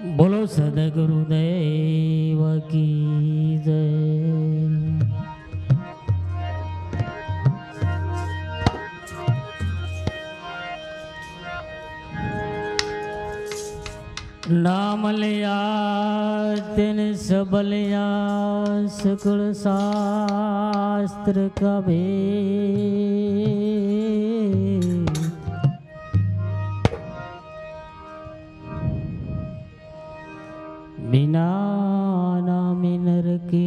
બોલો સદગુરુદેવ કી જય. નામ લિયા તેને સબ લિયા સકળ શાસ્ત્ર કભે વિના નામે નરકે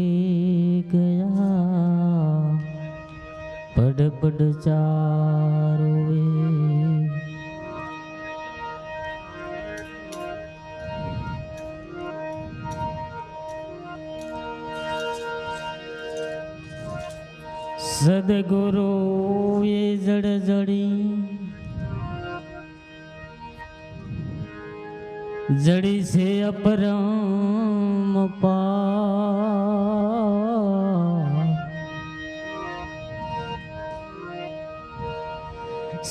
ગયા પડ પડ ચારોએ સદગુરુ એ જડ જડી જડી છે અપરા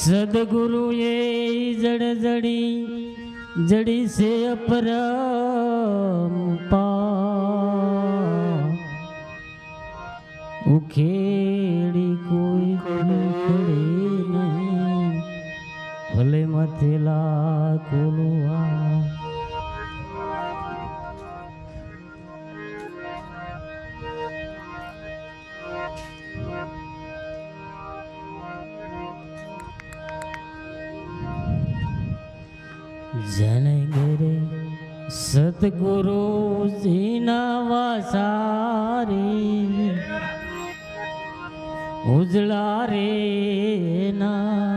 સદગુરુ એ જડ જડી જડી છે અપરમ પા ઉખેડી કોઈ નહીં ભલે મથેલા કોલુઆ જન ગરે સતગુરુ જીના વાસારી ઉજળા રે ના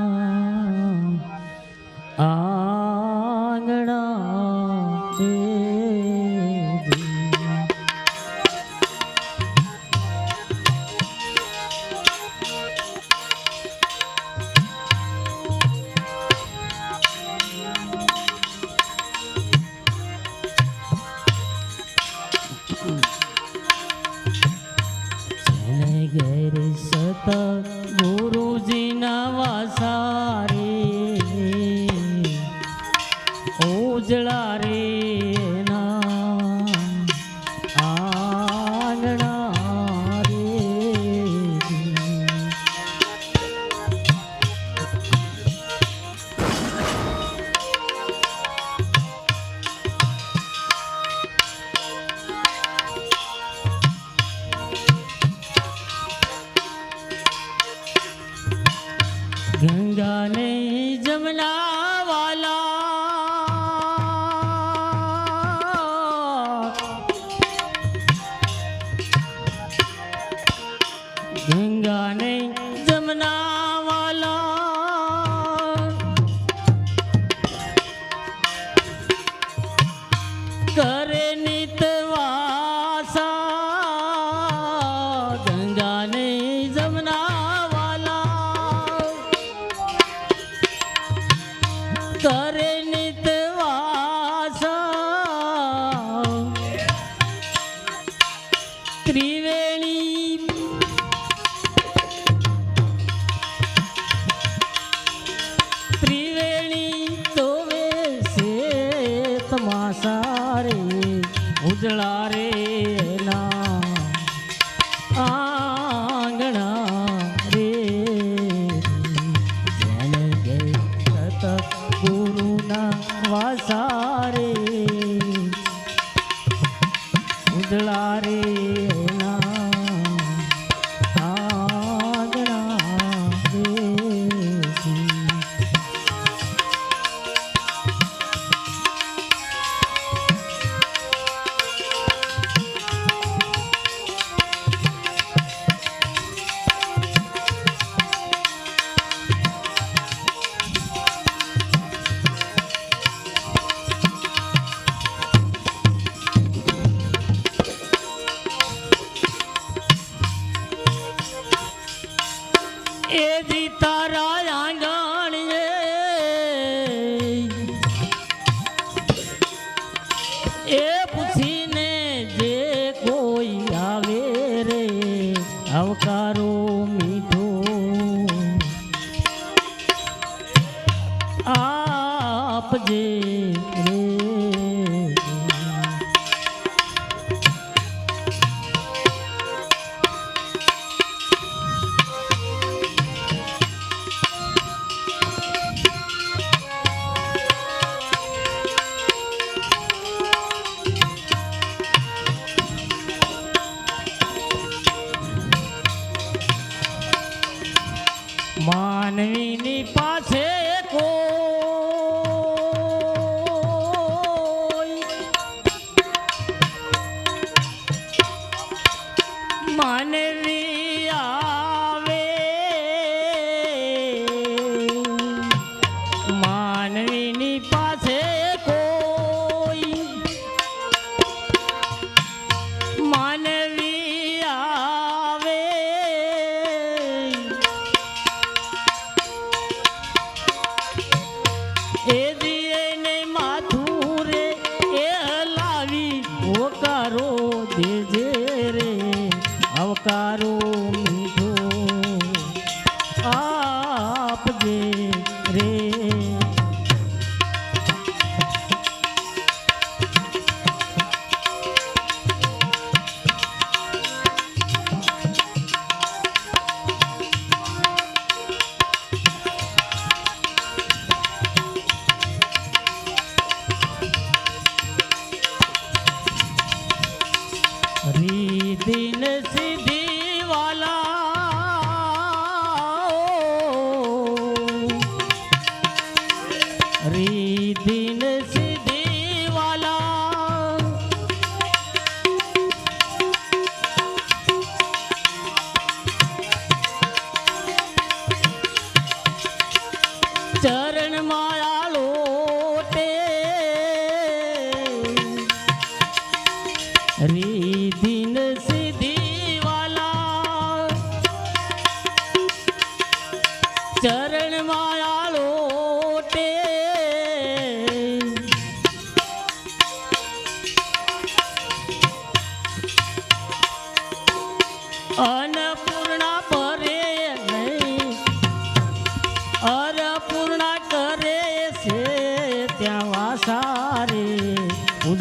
ઉજળા રે એ પૂછીને જે કોઈ આવે રે આવકારો মানবী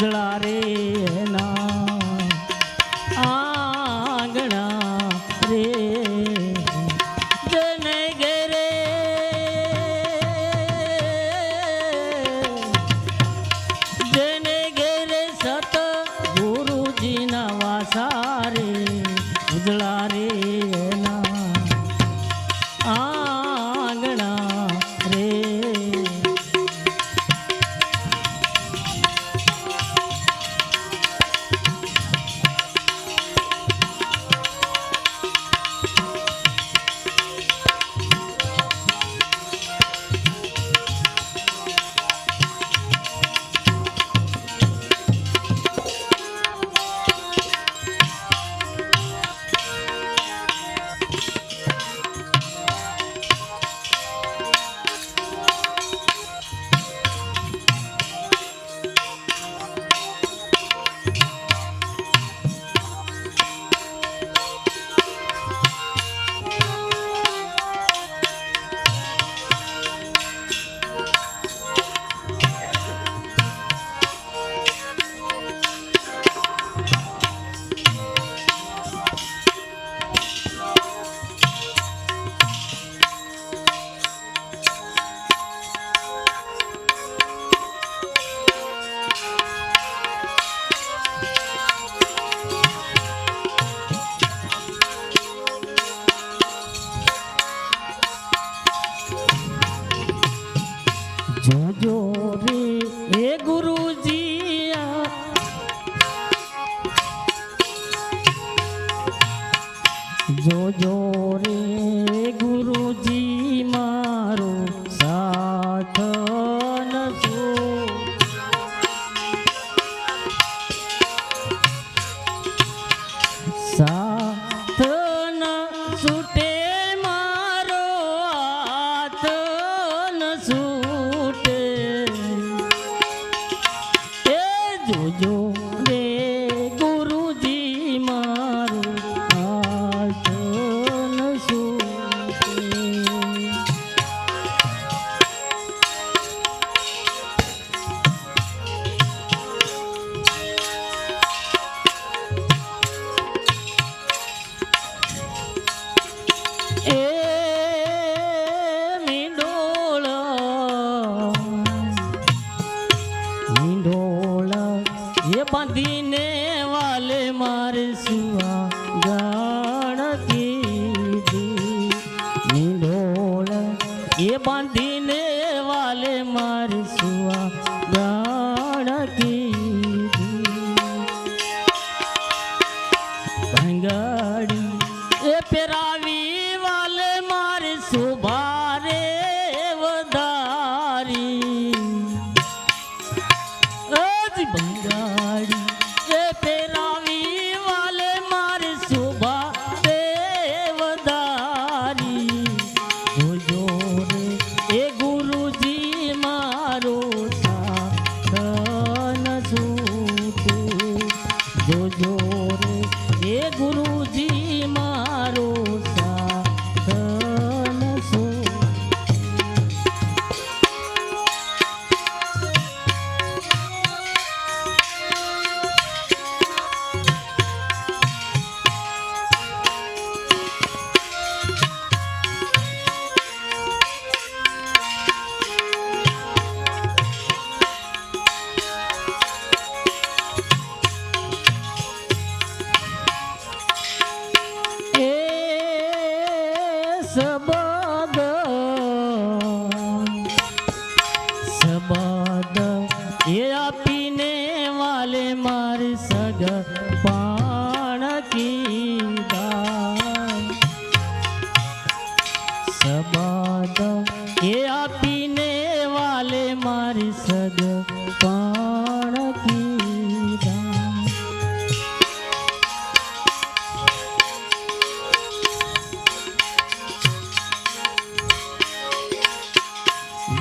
ઉજળા રે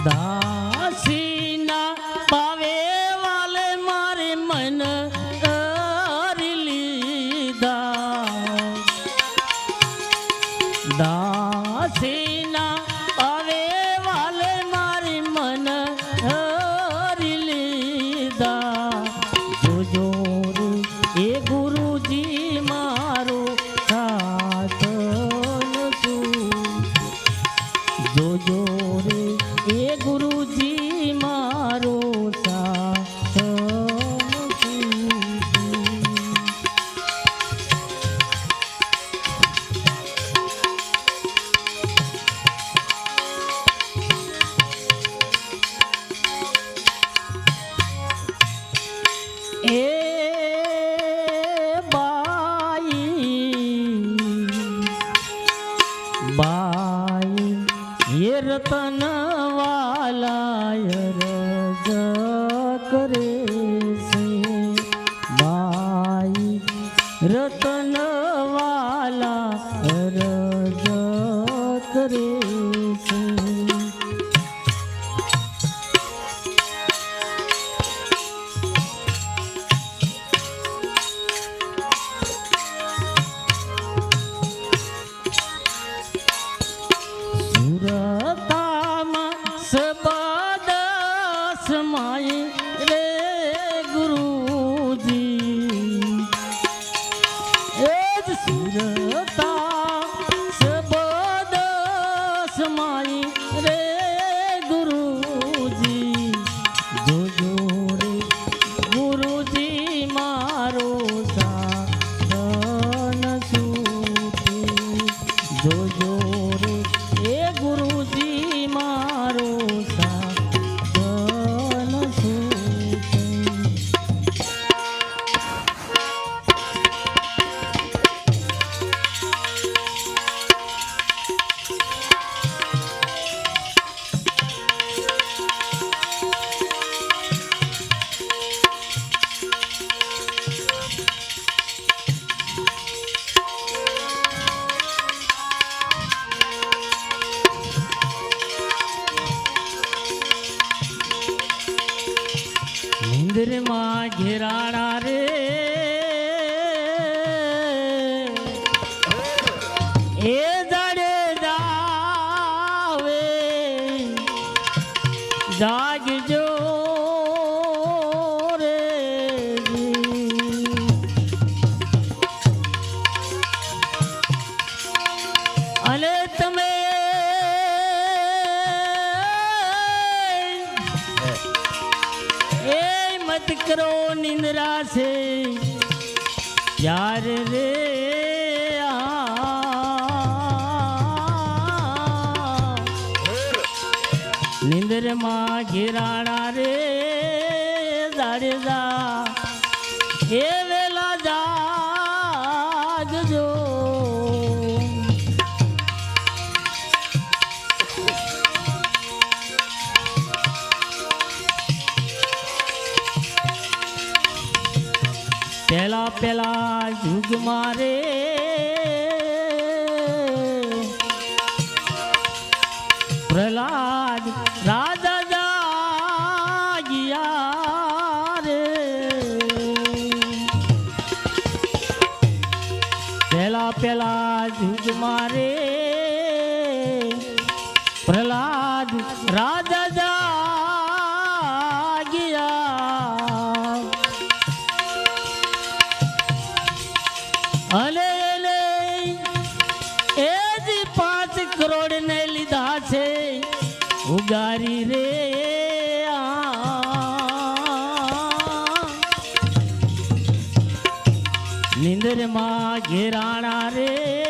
大 માં ઘેરાણા રે દારે દા હે વેલા જાગજો પેલા પેલા યુગ મારે પ્રહલાદ ઉગારી રે નિંદરમાં ઘેરાણા રે